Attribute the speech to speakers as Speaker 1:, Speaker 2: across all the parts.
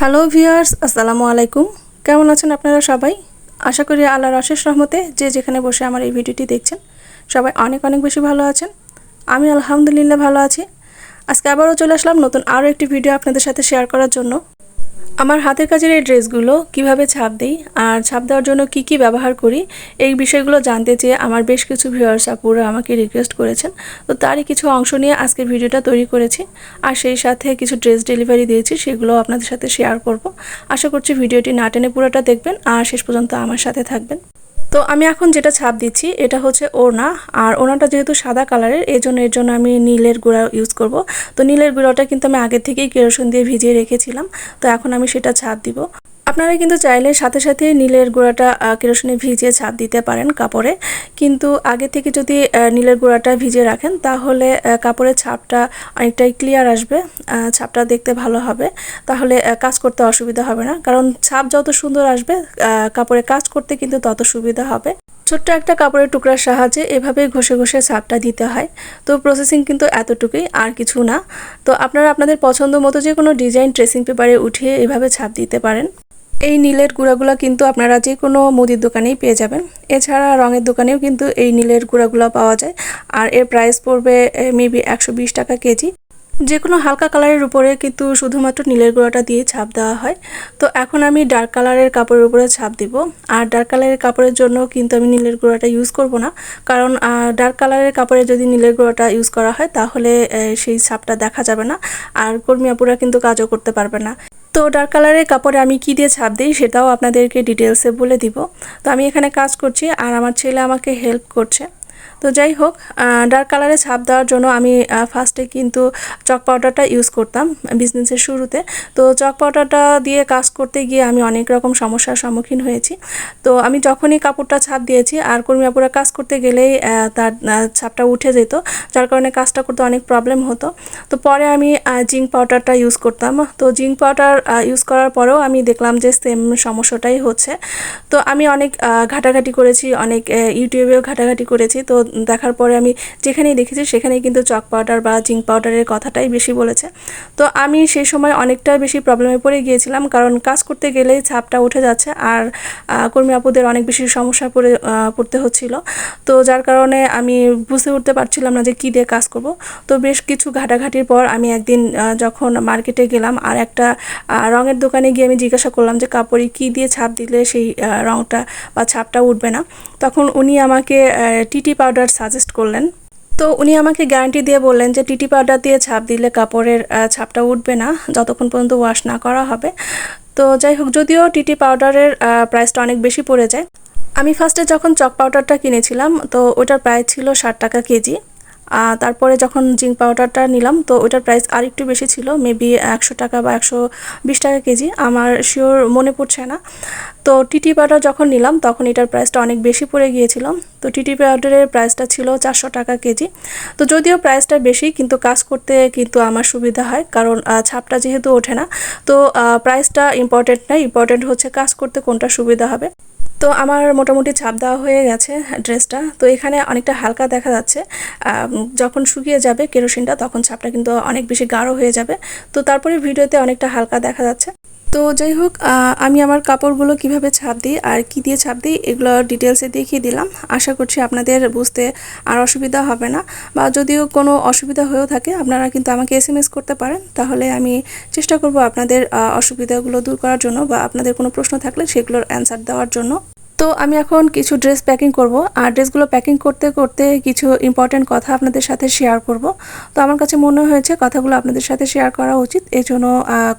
Speaker 1: Hello viewers আসসালামু আলাইকুম। কেমন আছেন আপনারা সবাই? আশা করি আল্লাহর অশেষ রহমতে যে যেখানে বসে আমার এই ভিডিওটি দেখছেন, সবাই অনেক অনেক বেশি ভালো আছেন। আমি আলহামদুলিল্লাহ ভালো আছি। আজকে আবারও চলে আসলাম নতুন আরও একটি ভিডিও আপনাদের সাথে শেয়ার করার জন্য। আমার হাতের কাজের এই ড্রেসগুলো কীভাবে ছাপ দিই আর ছাপ দেওয়ার জন্য কি কি ব্যবহার করি, এই বিষয়গুলো জানতে চেয়ে আমার বেশ কিছু ভিউয়ার্স আপুরা আমাকে রিকোয়েস্ট করেছেন। তো তারই কিছু অংশ নিয়ে আজকে ভিডিওটা তৈরি করেছি আর সেই সাথে কিছু ড্রেস ডেলিভারি দিয়েছি, সেগুলো আপনাদের সাথে শেয়ার করব। আশা করছি ভিডিওটি না টেনে পুরোটা দেখবেন আর শেষ পর্যন্ত আমার সাথে থাকবেন। তো আমি এখন যেটা ছাপ দিচ্ছি, এটা হচ্ছে ওড়না। আর ওনাটা যেহেতু সাদা কালারের এই জন্য এর জন্য আমি নীলের গুঁড়া ইউজ করব। তো নীলের গুঁড়োটা কিন্তু আমি আগে থেকেই কেরোসিন দিয়ে ভিজিয়ে রেখেছিলাম। তো এখন আমি সেটা ছাপ দিব। আপনারা কিন্তু চাইলে সাথে সাথে নীলের গুঁড়াটা কেরোসিনে ভিজিয়ে ছাপ দিতে পারেন কাপড়ে। কিন্তু আগে থেকে যদি নীলের গুঁড়াটা ভিজিয়ে রাখেন, তাহলে কাপড়ের ছাপটা অনেকটাই ক্লিয়ার আসবে ছাপটা দেখতে ভালো হবে। তাহলে কাজ করতে অসুবিধা হবে না। কারণ ছাপ যত সুন্দর আসবে কাপড়ে কাজ করতে কিন্তু তত সুবিধা হবে। ছোট্ট একটা কাপড়ের টুকরার সাহায্যে এভাবে ঘষে ঘষে ছাপটা দিতে হয়। তো প্রসেসিং কিন্তু এতটুকুই, আর কিছু না। তো আপনারা আপনাদের পছন্দ মতো যে কোনো ডিজাইন ট্রেসিং পেপারে উঠিয়ে এভাবে ছাপ দিতে পারেন। এই নীলের গুঁড়াগুলো কিন্তু আপনারা যে কোনো মুদির দোকানেই পেয়ে যাবেন। এছাড়া রঙের দোকানেও কিন্তু এই নীলের গুঁড়াগুলো পাওয়া যায়। আর এর প্রাইস পড়বে মেবি একশো বিশ টাকা কেজি। যে কোনো হালকা কালারের উপরে কিন্তু শুধুমাত্র নীলের গুঁড়াটা দিয়ে ছাপ দেওয়া হয়। তো এখন আমি ডার্ক কালারের কাপড়ের উপরে ছাপ দিব। আর ডার্ক কালারের কাপড়ের জন্য কিন্তু আমি নীলের গুঁড়াটা ইউজ করব না। কারণ ডার্ক কালারের কাপড়ে যদি নীলের গুঁড়াটা ইউজ করা হয়, তাহলে সেই ছাপটা দেখা যাবে না। আর কর্মী কর্মীয়াপুরা কিন্তু কাজও করতে পারবে না। তো ডার্ক কালারের কাপড়ে আমি কি দিয়ে ছাপ দিই সেটাও আপনাদেরকে ডিটেলসে বলে দিব। তো আমি এখানে কাজ করছি আর আমার ছেলে আমাকে হেল্প করছে। তো যাই হোক ডার্ক কালারে ছাপ দেওয়ার জন্য আমি ফার্স্টে কিন্তু চক পাউডারটা ইউজ করতাম বিজনেসের শুরুতে। তো চক পাউডারটা দিয়ে কাজ করতে গিয়ে আমি অনেক রকম সমস্যার সম্মুখীন হয়েছি। তো আমি যখনই কাপড়টা ছাপ দিয়েছি, আর কর্মীয়াপুরা কাজ করতে গেলেই তার ছাপটা উঠে যেত, যার কারণে কাজটা করতে অনেক প্রবলেম হতো। তো পরে আমি জিঙ্ক পাউডারটা ইউজ করতাম। তো জিঙ্ক পাউডার ইউজ করার পরেও আমি দেখলাম যে সেম সমস্যাটাই হচ্ছে। তো আমি অনেক ঘাটাঘাটি করেছি, অনেক ইউটিউবেও ঘাটাঘাটি করেছি। তো দেখার পরে আমি যেখানেই দেখেছি সেখানেই কিন্তু চক পাউডার বা জিঙ্ক পাউডারের কথাটাই বেশি বলেছে। তো আমি সেই সময় অনেকটা বেশি প্রবলেমে পড়ে গিয়েছিলাম কারণ কাজ করতে গেলেই ছাপটা উঠে যাচ্ছে আর কর্মী আপুদের অনেক বেশি সমস্যা পড়ে পড়তে হচ্ছিল। তো যার কারণে আমি বুঝতে উঠতে পারছিলাম না যে কী দিয়ে কাজ করব। তো বেশ কিছু ঘাটাঘাটির পর আমি একদিন যখন মার্কেটে গেলাম আর একটা রঙের দোকানে গিয়ে আমি জিজ্ঞাসা করলাম যে, কাপড়ে কী দিয়ে ছাপ দিলে সেই রঙটা বা ছাপটা উঠবে না? তখন উনি আমাকে টিটি পাউডার সাজেস্ট করলেন। তো উনি আমাকে গ্যারান্টি দিয়ে বললেন যে টিটি পাউডার দিয়ে ছাপ দিলে কাপড়ের ছাপটা উঠবে না, যতক্ষণ পর্যন্ত ওয়াশ না করা হবে। তো যাই হোক, যদিও টিটি পাউডারের প্রাইসটা অনেক বেশি পড়ে যায়। আমি ফার্স্টে যখন চক পাউডারটা কিনেছিলাম, তো ওটার প্রাইস ছিল ষাট টাকা কেজি। তারপরে যখন জিঙ্ক পাউডারটা নিলাম, তো ওটার প্রাইস আর একটু বেশি ছিল মেবি একশো টাকা বা একশো বিশ টাকা কেজি। আমার শিওর মনে পড়ছে না। তো টিটি পাউডার যখন নিলাম, তখন এটার প্রাইসটা অনেক বেশি পড়ে গিয়েছিল। তো টিটি পাউডারের প্রাইসটা ছিল চারশো টাকা কেজি। তো যদিও প্রাইসটা বেশি, কিন্তু কাজ করতে কিন্তু আমার সুবিধা হয়, কারণ ছাপটা যেহেতু ওঠে না। তো প্রাইসটা ইম্পর্টেন্ট না ইম্পর্টেন্ট হচ্ছে কাজ করতে কোনটা সুবিধা হবে। তো আমার মোটামুটি ছাপ দেওয়া হয়ে গেছে ড্রেসটা। তো এখানে অনেকটা হালকা দেখা যাচ্ছে। যখন শুকিয়ে যাবে কেরোসিনটা, তখন ছাপটা কিন্তু অনেক বেশি গাঢ় হয়ে যাবে। তো তারপরে ভিডিওতে অনেকটা হালকা দেখা যাচ্ছে। তো যাই হোক আমি আমার কাপড়গুলো কীভাবে ছাপ দিই আর কি দিয়ে ছাপ দিই, এগুলো ডিটেলসে দেখিয়ে দিলাম। আশা করছি আপনাদের বুঝতে আর অসুবিধা হবে না। বা যদিও কোনো অসুবিধা হয়েও থাকে, আপনারা কিন্তু আমাকে এস করতে পারেন। তাহলে আমি চেষ্টা করব আপনাদের অসুবিধাগুলো দূর করার জন্য বা আপনাদের কোনো প্রশ্ন থাকলে সেগুলোর অ্যান্সার দেওয়ার জন্য। তো আমি এখন কিছু ড্রেস প্যাকিং করব। আর ড্রেসগুলো প্যাকিং করতে করতে কিছু ইম্পর্ট্যান্ট কথা আপনাদের সাথে শেয়ার করব। তো আমার কাছে মনে হয়েছে কথাগুলো আপনাদের সাথে শেয়ার করা উচিত। এই জন্য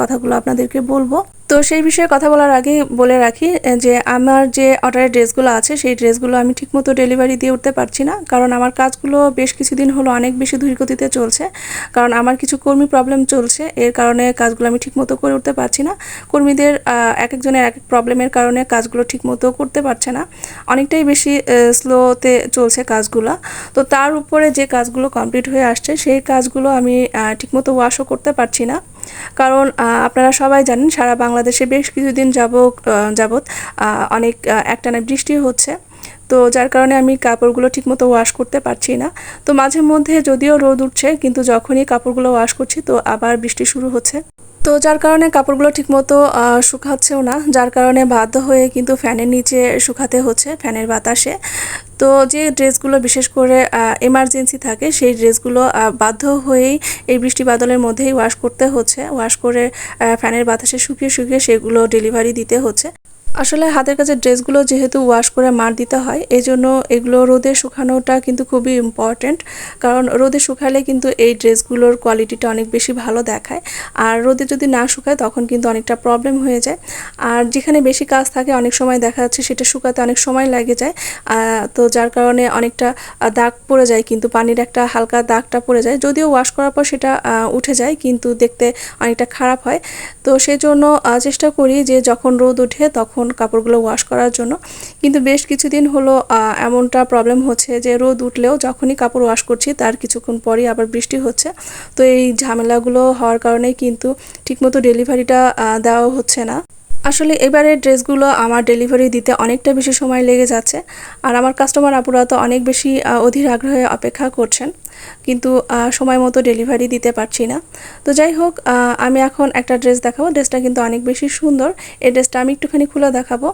Speaker 1: কথাগুলো আপনাদেরকে বলব। তো সেই বিষয়ে কথা বলার আগে বলে রাখি যে আমার যে অর্ডারের ড্রেসগুলো আছে, সেই ড্রেসগুলো আমি ঠিকমতো ডেলিভারি দিয়ে উঠতে পারছি না। কারণ আমার কাজগুলো বেশ কিছুদিন হলো অনেক বেশি ধীরগতিতে চলছে। কারণ আমার কিছু কর্মী প্রবলেম চলছে। এর কারণে কাজগুলো আমি ঠিকমতো করে উঠতে পারছি না। কর্মীদের এক একজনের এক এক প্রবলেমের কারণে কাজগুলো ঠিকমতো করতে পারছে না। অনেকটাই বেশি স্লোতে চলছে কাজগুলো। তো তার উপরে যে কাজগুলো কমপ্লিট হয়ে আসছে, সেই কাজগুলো আমি ঠিকমতো ওয়াশও করতে পারছি না। কারণ আপনারা সবাই জানেন সারা বাংলাদেশে বেশ কিছুদিন যাব যাবৎ অনেক একটানা বৃষ্টি হচ্ছে। তো যার কারণে আমি কাপড়গুলো ঠিকমতো ওয়াশ করতে পারছি না। তো মাঝে মধ্যে যদিও রোদ উঠছে, কিন্তু যখনই কাপড়গুলো ওয়াশ করছি, তো আবার বৃষ্টি শুরু হচ্ছে। তো যার কারণে কাপড়গুলো ঠিকমতো মতো শুকাচ্ছেও না। যার কারণে বাধ্য হয়ে কিন্তু ফ্যানের নিচে শুকাতে হচ্ছে, ফ্যানের বাতাসে। তো যে ড্রেসগুলো বিশেষ করে এমার্জেন্সি থাকে, সেই ড্রেসগুলো বাধ্য হয়েই এই বৃষ্টি বাদলের মধ্যেই ওয়াশ করতে হচ্ছে। ওয়াশ করে ফ্যানের বাতাসে শুকিয়ে শুকিয়ে সেগুলো ডেলিভারি দিতে হচ্ছে। আসলে হাতের কাছে ড্রেসগুলো যেহেতু ওয়াশ করে মার দিতে হয় এই জন্য এগুলো রোদে শুকানোটা কিন্তু খুবই ইম্পর্ট্যান্ট কারণ রোদে শুকালে কিন্তু এই ড্রেসগুলোর কোয়ালিটিটা অনেক বেশি ভালো দেখায়, আর রোদে যদি না শুকায় তখন কিন্তু অনেকটা প্রবলেম হয়ে যায়। আর যেখানে বেশি কাজ থাকে অনেক সময় দেখা যাচ্ছে সেটা শুকাতে অনেক সময় লাগে যায় তো যার কারণে অনেকটা দাগ পড়ে যায়, কিন্তু পানির একটা হালকা দাগটা পড়ে যায়, যদিও ওয়াশ করার পর সেটা উঠে যায়, কিন্তু দেখতে অনেকটা খারাপ হয়। তো সেজন্য চেষ্টা করি যে যখন রোদ উঠে তখন কাপড়গুলো ওয়াশ করার জন্য। কিন্তু বেশ কিছুদিন হলো এমনটা প্রবলেম হচ্ছে যে রোদ উঠলেও যখনই কাপড় ওয়াশ করছি তার কিছুক্ষণ পরই আবার বৃষ্টি হচ্ছে। তো এই ঝামেলাগুলো হওয়ার কারণেই কিন্তু ঠিকমতো ডেলিভারিটা দেওয়া হচ্ছে না। আসলে এবারে ড্রেসগুলো আমার ডেলিভারি দিতে অনেকটা বেশি সময় লেগে যাচ্ছে। আর আমার কাস্টমার আপুরা তো অনেক বেশি অধীর আগ্রহে অপেক্ষা করছেন। কিন্তু সময় মতো ডেলিভারি দিতে পারছি না। তো যাই হোক আমি এখন একটা ড্রেস দেখাবো। ড্রেসটা কিন্তু অনেক বেশি সুন্দর। এই ড্রেসটা আমি একটুখানি খুলে দেখাবো।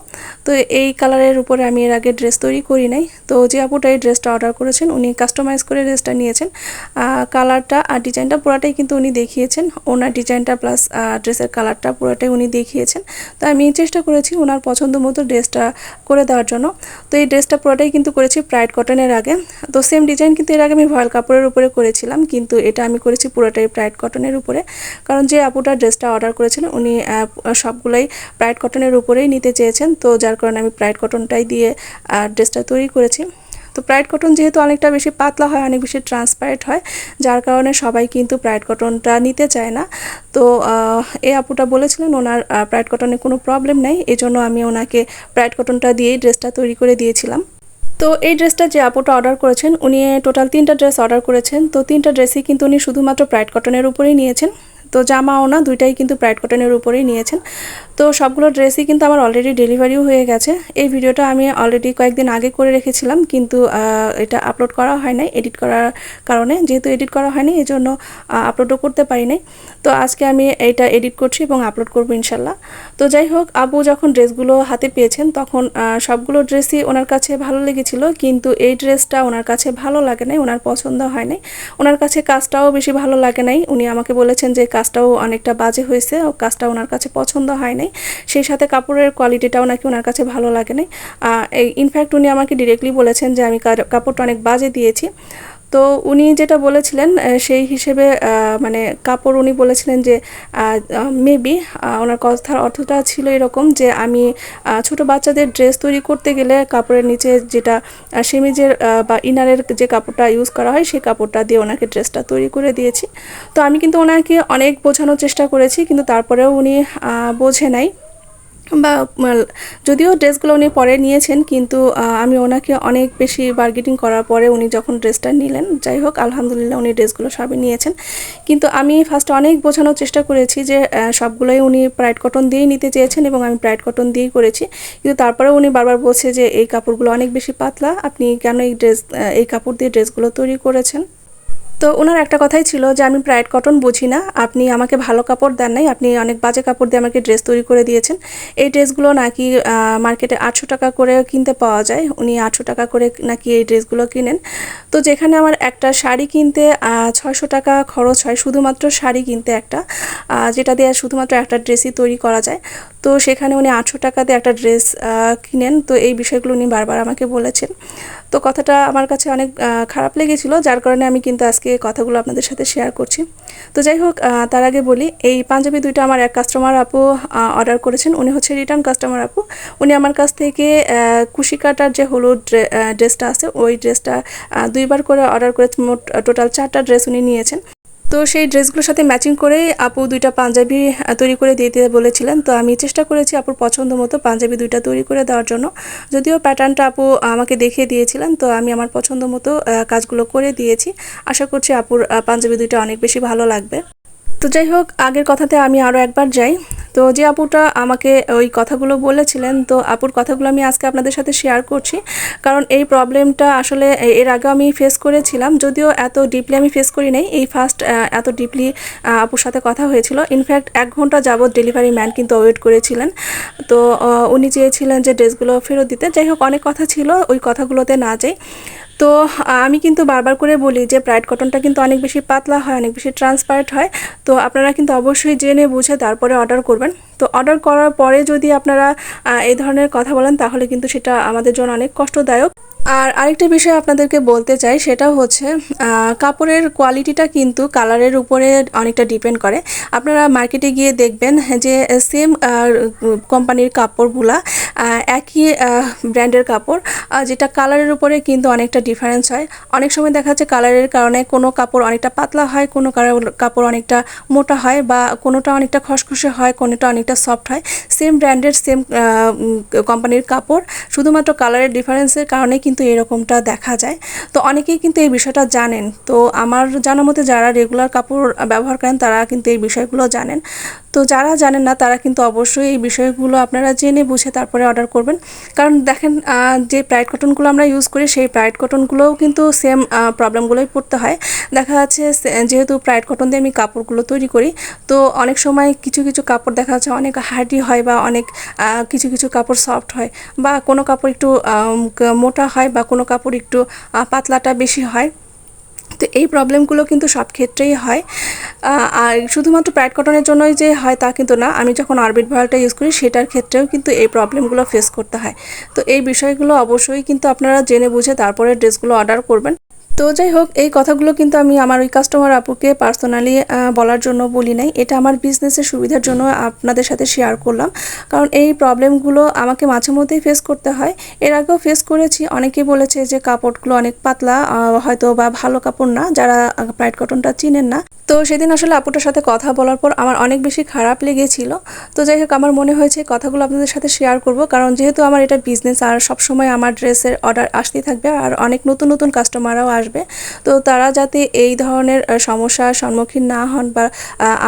Speaker 1: তো এই কালারের উপরে আমি এর আগে ড্রেস তৈরি করি নাই। তো যে আপুটা এই ড্রেসটা অর্ডার করেছেন, উনি কাস্টমাইজ করে ড্রেসটা নিয়েছেন। কালারটা আর ডিজাইনটা পুরাটাই কিন্তু উনি দেখিয়েছেন। ওনার ডিজাইনটা প্লাস ড্রেসের কালারটা পুরোটাই উনি দেখিয়েছেন। তো আমি চেষ্টা করেছি ওনার পছন্দ মতো ড্রেসটা করে দেওয়ার জন্য। তো এই ড্রেসটা পুরোটাই কিন্তু করেছি প্রাইড কটনের আগে। তো সেম ডিজাইন কিন্তু এর আগে আমি ভয়েল কাপড়ের উপরে করেছিলাম, কিন্তু এটা আমি করেছি পুরোটাই প্রাইড কটনের উপরে। কারণ যে আপুটা ড্রেসটা অর্ডার করেছিলেন, উনি সবগুলোই প্রাইড কটনের উপরেই নিতে চেয়েছেন। তো যার কারণে আমি প্রাইড কটনটাই দিয়ে ড্রেসটা তৈরি করেছি। তো প্রাইড কটন যেহেতু অনেকটা বেশি পাতলা হয়, অনেক বেশি ট্রান্সপারেন্ট হয়, যার কারণে সবাই কিন্তু প্রাইড কটনটা নিতে চায় না। তো এই আপুটা বলেছিলেন, ওনার প্রাইড কটনে কোনো প্রবলেম নেই। এই জন্য আমি ওনাকে প্রাইড কটনটা দিয়েই ড্রেসটা তৈরি করে দিয়েছিলাম। তো এই ড্রেসটা যে আপুটা অর্ডার করেছেন, উনি টোটাল তিনটা ড্রেস অর্ডার করেছেন। তো তিনটা ড্রেসই কিন্তু উনি শুধুমাত্র প্রাইড কটনের উপরেই নিয়েছেন। তো জামা ওনা দুইটাই কিন্তু প্রাইড কটনের উপরেই নিয়েছেন। তো সবগুলো ড্রেসই কিন্তু আমার অলরেডি ডেলিভারিও হয়ে গেছে। এই ভিডিওটা আমি অলরেডি কয়েকদিন আগে করে রেখেছিলাম, কিন্তু এটা আপলোড করা হয় নাই এডিট করার কারণে। যেহেতু এডিট করা হয়নি এই জন্য আপলোডও করতে পারি নাই। তো আজকে আমি এইটা এডিট করছি এবং আপলোড করব ইনশাল্লাহ। তো যাই হোক, আবু যখন ড্রেসগুলো হাতে পেয়েছেন, তখন সবগুলো ড্রেসই ওনার কাছে ভালো লেগেছিল, কিন্তু এই ড্রেসটা ওনার কাছে ভালো লাগে নাই, ওনার পছন্দ হয় নাই। ওনার কাছে কাজটাও বেশি ভালো লাগে নাই। উনি আমাকে বলেছেন যে কাজটাও অনেকটা বাজে হয়েছে কাজটা ওনার কাছে পছন্দ হয় নাই। সেই সাথে কাপড়ের কোয়ালিটিটাও নাকি ওনার কাছে ভালো লাগে নাই। ইনফ্যাক্ট উনি আমাকে ডিরেক্টলি বলেছেন যে, আমি কাপড়টা অনেক বাজে দিয়েছি। তো উনি যেটা বলেছিলেন সেই হিসেবে মানে কাপড় উনি বলেছিলেন যে মেবি ওনার কথার অর্থটা ছিল এরকম যে, আমি ছোট বাচ্চাদের ড্রেস তৈরি করতে গেলে কাপড়ের নিচে যেটা সেমিজের বা ইনারের যে কাপড়টা ইউজ করা হয়, সেই কাপড়টা দিয়ে ওনাকে ড্রেসটা তৈরি করে দিয়েছি। তো আমি কিন্তু ওনাকে অনেক বোঝানোর চেষ্টা করেছি, কিন্তু তারপরেও উনি বোঝে নাই। বা যদিও ড্রেসগুলো উনি পরে নিয়েছেন, কিন্তু আমি ওনাকে অনেক বেশি বার্গেটিং করার পরে উনি যখন ড্রেসটা নিলেন, যাই হোক, আলহামদুলিল্লাহ উনি ড্রেসগুলো সবই নিয়েছেন। কিন্তু আমি ফার্স্টে অনেক বোঝানোর চেষ্টা করেছি যে সবগুলোই উনি প্রাইড কটন দিয়েই নিতে চেয়েছেন এবং আমি প্রাইড কটন দিয়েই করেছি। কিন্তু তারপরে উনি বারবার বলছে যে, এই কাপড়গুলো অনেক বেশি পাতলা, আপনি কেন এই ড্রেস এই কাপড় দিয়ে ড্রেসগুলো তৈরি করেছেন? তো ওনার একটা কথাই ছিল যে, আমি প্রাইড কটন বুঝি না। আপনি আমাকে ভালো কাপড় দেন নাই। আপনি অনেক বাজে কাপড় দিয়ে আমাকে ড্রেস তৈরি করে দিয়েছেন। এই ড্রেসগুলো নাকি মার্কেটে আটশো টাকা করে কিনতে পাওয়া যায়। উনি আটশো টাকা করে নাকি এই ড্রেসগুলো কিনেন। তো যেখানে আমার একটা শাড়ি কিনতে ছয়শো টাকা খরচ হয়, শুধুমাত্র শাড়ি কিনতে একটা যেটা দিয়ে শুধুমাত্র একটা ড্রেসই তৈরি করা যায়। তো সেখানে উনি আটশো দিয়ে একটা ড্রেস কিনেন। তো এই বিষয়গুলো উনি বারবার আমাকে বলেছেন। তো কথাটা আমার কাছে অনেক খারাপ লেগেছিল, যার কারণে আমি কিন্তু আজকে কথাগুলো আপনাদের সাথে শেয়ার করছি। তো যাই হোক তার আগে বলি, এই পাঞ্জাবি দুইটা আমার এক কাস্টমার আপু অর্ডার করেছেন। উনি হচ্ছে রিটার্ন কাস্টমার আপু। উনি আমার কাছ থেকে কুশি কাটার যে হলুদ ড্রে- ড্রেসটা আছে, ওই ড্রেসটা দুইবার করে অর্ডার করে মোট টোটাল চারটা ড্রেস উনি নিয়েছেন। তো সেই ড্রেসগুলোর সাথে ম্যাচিং করেই আপু দুইটা পাঞ্জাবি তৈরি করে দিয়ে দিতে বলেছিলেন। তো আমি চেষ্টা করেছি আপুর পছন্দ মতো পাঞ্জাবি দুইটা তৈরি করে দেওয়ার জন্য। যদিও প্যাটার্নটা আপু আমাকে দেখিয়ে দিয়েছিলেন, তো আমি আমার পছন্দ মতো কাজগুলো করে দিয়েছি। আশা করছি আপুর পাঞ্জাবি দুইটা অনেক বেশি ভালো লাগবে। তো যাই হোক, আগের কথাতে আমি আরও একবার যাই। তো যে আপুটা আমাকে ওই কথাগুলো বলেছিলেন, তো আপুর কথাগুলো আমি আজকে আপনাদের সাথে শেয়ার করছি। কারণ এই প্রবলেমটা আসলে এর আগে আমি ফেস করেছিলাম, যদিও এত ডিপলি আমি ফেস করি নাই। এই ফার্স্ট এত ডিপলি আপুর সাথে কথা হয়েছিল। ইনফ্যাক্ট এক ঘণ্টা যাবৎ ডেলিভারি ম্যান কিন্তু ওয়েট করেছিলেন। তো উনি চেয়েছিলেন যে ড্রেসগুলো ফেরত দিতে। যাই হোক, অনেক কথা ছিল, ওই কথাগুলোতে না যাই। তো আমি কিন্তু বারবার করে বলি যে ব্রাইট কটনটা কিন্তু অনেক বেশি পাতলা হয়, অনেক বেশি ট্রান্সপারেন্ট হয়। তো আপনারা কিন্তু অবশ্যই জেনে বুঝে তারপরে অর্ডার করবেন। তো অর্ডার করার পরে যদি আপনারা এই ধরনের কথা বলেন তাহলে কিন্তু সেটা আমাদের জন্য অনেক কষ্টদায়ক। আর আরেকটা বিষয় আপনাদেরকে বলতে চাই, সেটা হচ্ছে কাপড়ের কোয়ালিটিটা কিন্তু কালারের উপরে অনেকটা ডিপেন্ড করে। আপনারা মার্কেটে গিয়ে দেখবেন যে সেম কোম্পানির কাপড়গুলা একই ব্র্যান্ডের কাপড় যেটা কালারের উপরে কিন্তু অনেকটা ডিফারেন্স হয়। অনেক সময় দেখা যাচ্ছে কালারের কারণে কোনো কাপড় অনেকটা পাতলা হয়, কোনো কাপড় অনেকটা মোটা হয় বা কোনোটা অনেকটা খসখসে হয়, কোনোটা অনেকটা সফট হয়। সেম ব্র্যান্ডের সেম কোম্পানির কাপড়, শুধুমাত্র কালারের ডিফারেন্সের কারণে কিন্তু এরকমটা দেখা যায়। তো অনেকেই কিন্তু এই বিষয়টা জানেন। তো আমার জানা মতে যারা রেগুলার কাপড় ব্যবহার করেন, তারা কিন্তু এই বিষয়গুলো জানেন। তো যারা জানেন না, তারা কিন্তু অবশ্যই এই বিষয়গুলো আপনারা জেনে বুঝে তারপরে অর্ডার করবেন। কারণ দেখেন যে প্রাইড কটনগুলো আমরা ইউজ করি, সেই প্রাইড কটনগুলোও কিন্তু সেম প্রবলেমগুলোই পড়তে হয়। দেখা যাচ্ছে যেহেতু প্রাইড কটন দিয়ে আমি কাপড়গুলো তৈরি করি, তো অনেক সময় কিছু কিছু কাপড় দেখা যাচ্ছে অনেক হার্ডি হয় বা অনেক কিছু কিছু কাপড় সফট হয় বা কোনো কাপড় একটু মোটা হয় বা কোনো কাপড় একটু পাতলাটা বেশি হয়। তো এই প্রবলেমগুলো কিন্তু সব ক্ষেত্রেই হয়। আর শুধুমাত্র প্যাড কটনের জন্যই যে হয় তা কিন্তু না। আমি যখন আরবিট ভয়ালটা ইউজ করি, সেটার ক্ষেত্রেও কিন্তু এই প্রবলেমগুলো ফেস করতে হয়। তো এই বিষয়গুলো অবশ্যই কিন্তু আপনারা জেনে বুঝে তারপরে ড্রেসগুলো অর্ডার করবেন। তো যাই হোক, এই কথাগুলো কিন্তু আমি আমার ওই কাস্টমার আপুকে পার্সোনালি বলার জন্য বলি নাই। এটা আমার বিজনেসের সুবিধার জন্য আপনাদের সাথে শেয়ার করলাম। কারণ এই প্রবলেমগুলো আমাকে মাঝে মধ্যেই ফেস করতে হয়। এর আগেও ফেস করেছি। অনেকে বলেছে যে কাপড়গুলো অনেক পাতলা হয়তো বা ভালো কাপড় না, যারা প্রাইড কটনটা চিনেন না। তো সেদিন আসলে আপুটার সাথে কথা বলার পর আমার অনেক বেশি খারাপ লেগেছিল। তো যাই হোক, আমার মনে হয়েছে কথাগুলো আপনাদের সাথে শেয়ার করব। কারণ যেহেতু আমার এটা বিজনেস আর সবসময় আমার ড্রেসের অর্ডার আসতেই থাকবে। আর অনেক নতুন নতুন কাস্টমাররাও আসবে। তো তারা যাতে এই ধরনের সমস্যার সম্মুখীন না হন বা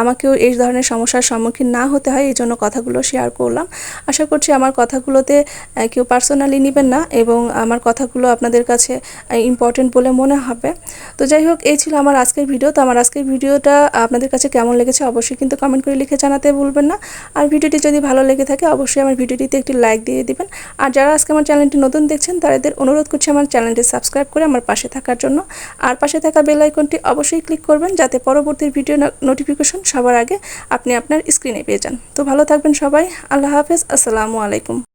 Speaker 1: আমাকেও এই ধরনের সমস্যার সম্মুখীন না হতে হয় এই জন্য কথাগুলো শেয়ার করলাম। আশা করছি আমার কথাগুলোতে কেউ পার্সোনালি নেবেন না এবং আমার কথাগুলো আপনাদের কাছে ইম্পর্টেন্ট বলে মনে হবে। তো যাই হোক, এই ছিল আমার আজকের ভিডিও তো আমার আজকের ভিডিওটা আপনাদের কাছে কেমন লেগেছে অবশ্যই কিন্তু কমেন্ট করে লিখে জানাতে ভুলবেন না। আর ভিডিওটি যদি ভালো লেগে থাকে, অবশ্যই আমার ভিডিওটিতে একটি লাইক দিয়ে দিবেন। আর যারা আজকে আমার চ্যানেলটি নতুন দেখছেন, তাদের অনুরোধ করছি আমার চ্যানেলটি সাবস্ক্রাইব করে আমার পাশে থাকার জন্য। আর পাশে থাকা বেল আইকনটি অবশ্যই ক্লিক করবেন যাতে পরবর্তী ভিডিও নোটিফিকেশন সবার আগে আপনি আপনার স্ক্রিনে পেয়ে যান। তো ভালো থাকবেন সবাই। আল্লাহ হাফেজ। আসসালামু আলাইকুম।